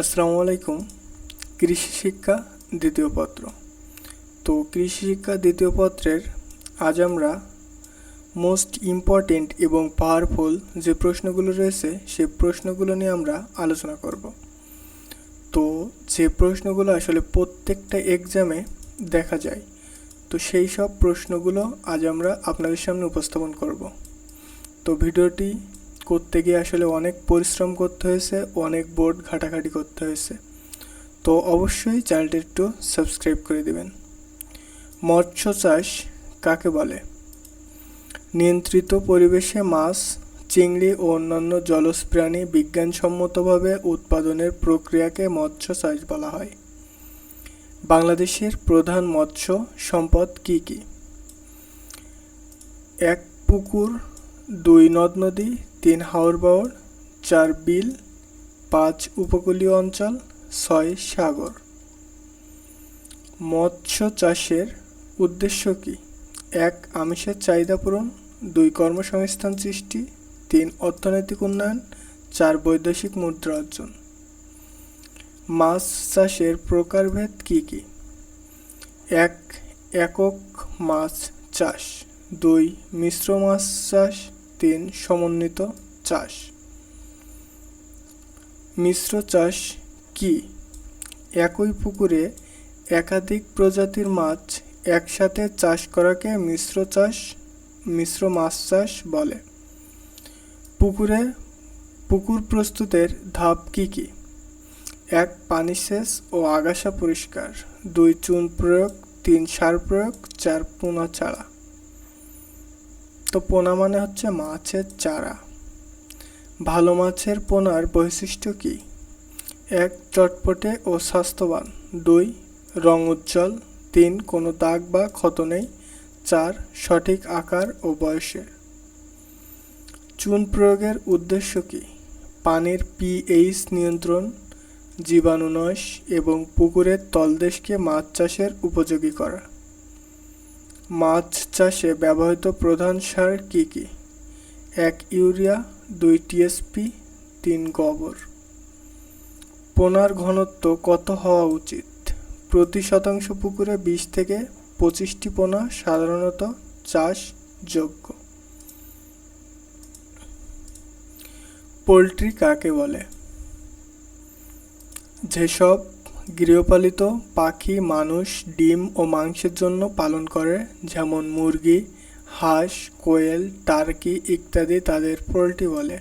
আসসালামু আলাইকুম। কৃষি শিক্ষা দ্বিতীয় পত্র। তো কৃষি শিক্ষা দ্বিতীয় পত্রের আজ আমরা মোস্ট ইম্পর্টেন্ট এবং পাওয়ারফুল যে প্রশ্নগুলো রয়েছে, সে প্রশ্নগুলো নিয়ে আমরা আলোচনা করব। তো যে প্রশ্নগুলো আসলে প্রত্যেকটা এক্সামে দেখা যায়, তো সেই সব প্রশ্নগুলো আজ আমরা আপনাদের সামনে উপস্থাপন করব। তো ভিডিওটি করতে গিয়ে আসলে অনেক পরিশ্রম করতে হয়েছে, অনেক বোর্ড ঘাটাঘাটি করতে হয়েছে। তো অবশ্যই চ্যানেলটি একটু সাবস্ক্রাইব করে দেবেন। মৎস্য চাষ কাকে বলে? নিয়ন্ত্রিত পরিবেশে মাছ, চিংড়ি ও অন্যান্য জলজ প্রাণী বিজ্ঞানসম্মতভাবে উৎপাদনের প্রক্রিয়াকে মৎস্য চাষ বলা হয়। বাংলাদেশের প্রধান মৎস্য সম্পদ কি কি? এক পুকুর দুই নদ নদী, তিন হাওর বাওর, চার বিল, পাঁচ উপকূলীয় অঞ্চল, ছয় সাগর। মৎস্য চাষের উদ্দেশ্য কি? এক, আমিষের চাহিদা পূরণ। দুই, কর্মসংস্থান সৃষ্টি। তিন, অর্থনৈতিক উন্নয়ন। চার, বৈদেশিক মুদ্রা অর্জন। মাছ চাষের প্রকারভেদ কি কি? এক, একক মাছ চাষ। দুই, মিশ্র মাছ চাষ। তিন সমন্বিত চাষ। মিশ্র চাষ কি? একই পুকুরে একাধিক প্রজাতির মাছ একসাথে চাষ করাকে মিশ্র চাষ, মিশ্র মাছ চাষ বলে। পুকুরে পুকুর প্রস্তুতের ধাপ কি কি? এক, পানি সেচ ও আগাছা পরিষ্কার। দুই, চুন প্রয়োগ। তিন, সার প্রয়োগ। চার, পোনা চারা তো পোনা মানে হচ্ছে মাছের চারা। ভালো মাছের পোনার বৈশিষ্ট্য কি? এক, চটপটে ও স্বাস্থ্যবান। দুই, রং উজ্জ্বল। তিন, কোনো দাগ বা ক্ষত নেই। চার, সঠিক আকার ও বয়সের চুন প্রয়োগের উদ্দেশ্য কি? পানির পিএইচ নিয়ন্ত্রণ, জীবাণুনাশ এবং পুকুরের তলদেশকে মাছ চাষের উপযোগী করা। মাছ চাষে ব্যবহৃত প্রধান সার কি কি? এক, ইউরিয়া, দুই টিএসপি তিন গোবর। পোনার ঘনত্ব কত হওয়া উচিত? প্রতি শতাংশ পুকুরে বিশ থেকে পঁচিশটি পোনা সাধারণত চাষযোগ্য পোলট্রি কাকে বলে? যেসব গৃহপালিত পাখি, মানুষ, ডিম ও মাংসের জন্য পালন করে, যেমন মুরগি, হাঁস, কোয়েল, টার্কি ইত্যাদি তাদের পোলট্রি বলে।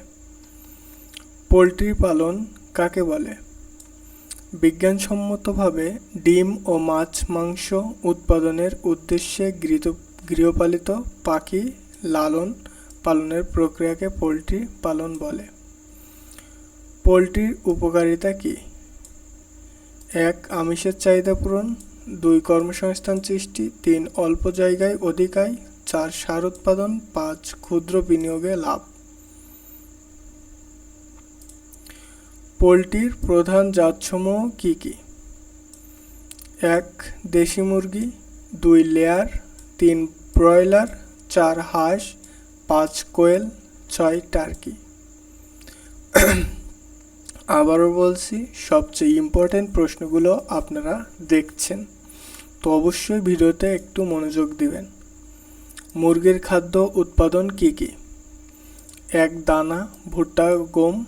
পোলট্রি পালন কাকে বলে? বিজ্ঞানসম্মতভাবে ডিম ও মাছ মাংস উৎপাদনের উদ্দেশ্যে গৃহ গৃহপালিত পাখি লালন পালনের প্রক্রিয়াকে পোলট্রি পালন বলে। পোলট্রির উপকারিতা কী? এক, আমিষের চাহিদা পূরণ, দুই, কর্মসংস্থান সৃষ্টি, তিন, অল্প জায়গায় অধিকায়, চার, সার উৎপাদন, পাঁচ, ক্ষুদ্র বিনিয়োগে লাভ। পোলট্রির প্রধান জাতসমূহ কি কি? এক, দেশি মুরগি, দুই, লেয়ার, তিন, ব্রয়লার, চার, হাঁস, পাঁচ, কোয়েল, ছয়, টার্কি। আবারও বলছি, সবচেয়ে ইম্পর্টেন্ট প্রশ্নগুলো আপনারা দেখছেন। তো অবশ্যই ভিডিওতে একটু মনোযোগ দিবেন। মুরগির খাদ্য উৎপাদন কী কী? এক দানা, ভুট্টা, গম,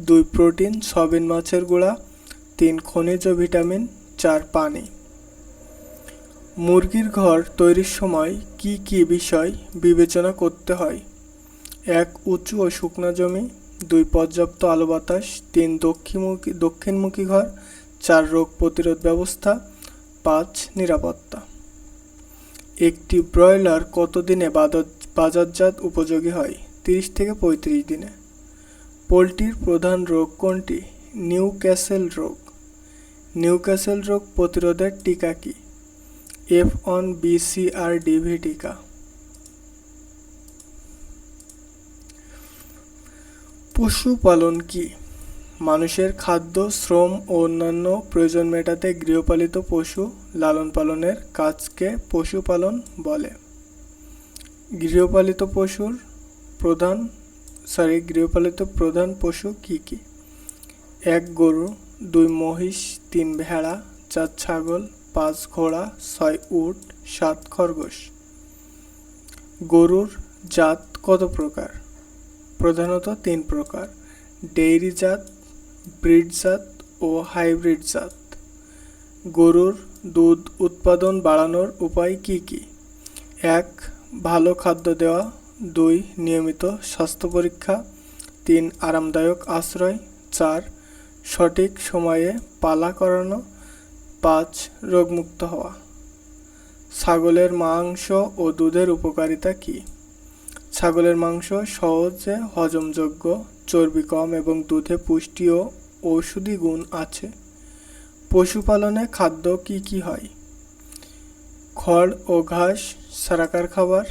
দুই প্রোটিন, সয়াবিন মাছের গুঁড়া, তিন খনিজ ভিটামিন, চার পানি। মুরগির ঘর তৈরির সময় কি কি বিষয় বিবেচনা করতে হয়? এক, উঁচু ও শুকনো জমি। দুই পর্যাপ্ত আলো বাতাস, তিন দক্ষিণমুখী দক্ষিণমুখী ঘর, চার রোগ প্রতিরোধ ব্যবস্থা, পাঁচ নিরাপত্তা। একটি ব্রয়লার কতদিনে বাজারজাত উপযোগী হয়? তিরিশ থেকে পঁয়ত্রিশ দিনে। পোলট্রির প্রধান রোগ কোনটি? নিউ ক্যাসেল রোগ। নিউ ক্যাসেল রোগ প্রতিরোধের টিকা কি? এফ অন বিসিআর ডিভি টিকা। পশুপালন কি? মানুষের খাদ্য, শ্রম ও অন্যান্য প্রয়োজন মেটাতে গৃহপালিত পশু লালন পালনের কাজকে পশুপালন বলে। গৃহপালিত পশুর প্রধান সরি গৃহপালিত প্রধান পশু কি কি? এক গরু, দুই মহিষ, তিন ভেড়া, চার ছাগল, পাঁচ ঘোড়া, ছয় উট, সাত খরগোশ। গরুর জাত কত প্রকার? প্রধানত তিন প্রকার, ডেইরি জাত, ব্রিড জাত ও হাইব্রিড জাত। গরুর দুধ উৎপাদন বাড়ানোর উপায় কি কি? এক, ভালো খাদ্য দেওয়া। দুই, নিয়মিত স্বাস্থ্য পরীক্ষা। তিন, আরামদায়ক আশ্রয়। চার, সঠিক সময়ে পালা করানো। পাঁচ, রোগমুক্ত হওয়া। ছাগলের মাংস ও দুধের উপকারিতা কী? ছাগলের মাংস সহজে হজমযোগ্য, চর্বি কম এবং দুধে পুষ্টি ও ঔষধি গুণ আছে। পশুপালনে খাদ্য কি কি হয়? খড় ও ঘাস, সারাকার খাবার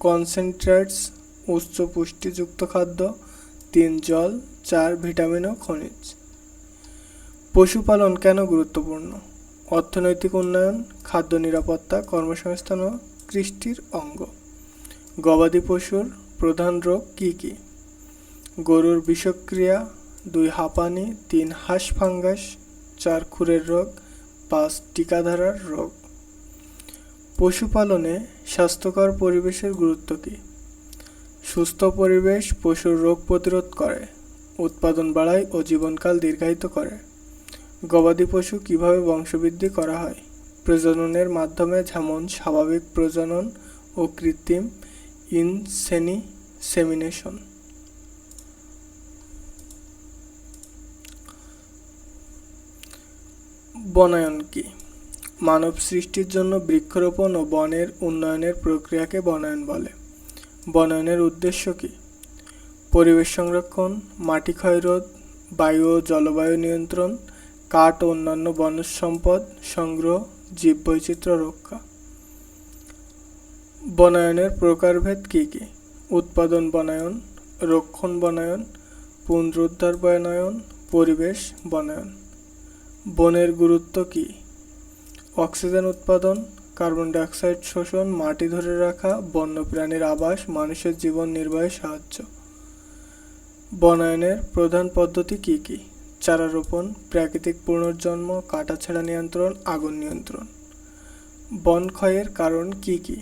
কনসেন্ট্রেটস উচ্চ পুষ্টিযুক্ত খাদ্য, তিন জল, চার ভিটামিন ও খনিজ। পশুপালন কেন গুরুত্বপূর্ণ? অর্থনৈতিক উন্নয়ন, খাদ্য নিরাপত্তা, কর্মসংস্থান ও কৃষ্টির অঙ্গ। গবাদি পশুর প্রধান রোগ কী কী? গরুর বিষক্রিয়া, দুই হাঁপানি, তিন হাঁস ফাঙ্গাস, চার খুরের রোগ, পাঁচ টিকাধারার রোগ। পশুপালনে স্বাস্থ্যকর পরিবেশের গুরুত্ব কী? সুস্থ পরিবেশ পশুর রোগ প্রতিরোধ করে, উৎপাদন বাড়ায় ও জীবনকাল দীর্ঘায়িত করে। গবাদি পশু কীভাবে বংশবৃদ্ধি করা হয়? প্রজননের মাধ্যমে যেমন স্বাভাবিক প্রজনন ও কৃত্রিম ইনসেমিনেশন বনায়ন কি? মানব সৃষ্টির জন্য বৃক্ষরোপণ ও বনের উন্নয়নের প্রক্রিয়াকে বনায়ন বলে। বনায়নের উদ্দেশ্য কি? পরিবেশ সংরক্ষণ, মাটি ক্ষয়রোধ, বায়ু ও জলবায়ু নিয়ন্ত্রণ, কাঠ ও অন্যান্য বনজ সম্পদ, সংগ্রহ, জীববৈচিত্র্য রক্ষা। বনায়নের প্রকারভেদ কী কী? উৎপাদন বনায়ন, রক্ষণ বনায়ন, পুনরুদ্ধার বনায়ন, পরিবেশ বনায়ন। বনের গুরুত্ব কী? অক্সিজেন উৎপাদন, কার্বন ডাইঅক্সাইড শোষণ, মাটি ধরে রাখা, বন্যপ্রাণীর আবাস, মানুষের জীবন নির্বাহে সাহায্য। বনায়নের প্রধান পদ্ধতি কী কী? চারা রোপণ প্রাকৃতিক পুনর্জন্ম, কাটাছেড়া নিয়ন্ত্রণ, আগুন নিয়ন্ত্রণ। বন ক্ষয়ের কারণ কী কী?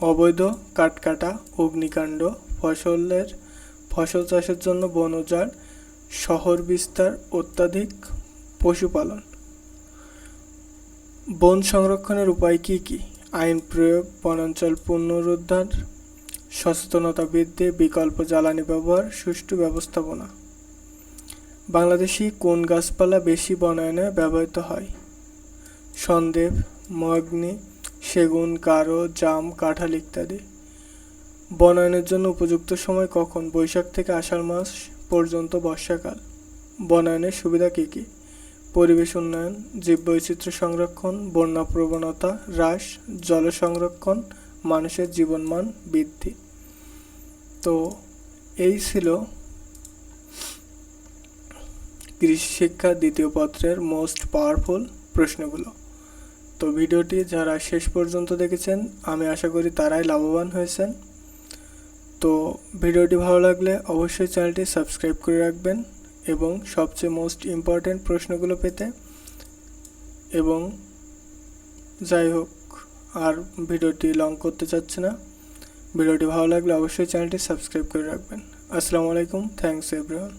অবৈধ কাটকাটা, অগ্নিকাণ্ড, ফসলের, ফসল চাষের জন্য বন উজাড় শহর বিস্তার, অত্যাধিক পশুপালন। বন সংরক্ষণের উপায় কী কী? আইন প্রয়োগ, বনাঞ্চল পুনরুদ্ধার, সচেতনতা বৃদ্ধি, বিকল্প জ্বালানি ব্যবহার, সুষ্ঠু ব্যবস্থাপনা। বাংলাদেশি কোন গাছপালা বেশি বনায়নে ব্যবহৃত হয়? সন্দেব মগ্নি সেগুন কারও জাম, কাঁঠাল ইত্যাদি। বনায়নের জন্য উপযুক্ত সময় কখন? বৈশাখ থেকে আষাঢ় মাস পর্যন্ত বর্ষাকাল। বনায়নের সুবিধা কী কী? পরিবেশ উন্নয়ন, জীববৈচিত্র্য সংরক্ষণ, বন্যা প্রবণতা হ্রাস, জল সংরক্ষণ, মানুষের জীবনমান বৃদ্ধি। তো এই ছিল কৃষি শিক্ষা দ্বিতীয় পত্রের মোস্ট পাওয়ারফুল প্রশ্নগুলো। তো ভিডিওটি যারা শেষ পর্যন্ত দেখেছেন, আমি আশা করি তারাই লাভবান হয়েছেন। তো ভিডিওটি ভালো লাগলে অবশ্যই চ্যানেলটি সাবস্ক্রাইব করে রাখবেন এবং সবচেয়ে মোস্ট ইম্পর্ট্যান্ট প্রশ্নগুলো পেতে এবং যাই হোক, আর ভিডিওটি লং করতে চাচ্ছে না। ভিডিওটি ভালো লাগলে অবশ্যই চ্যানেলটি সাবস্ক্রাইব করে রাখবেন। আসসালামু আলাইকুম থ্যাংকস এভরিওয়ান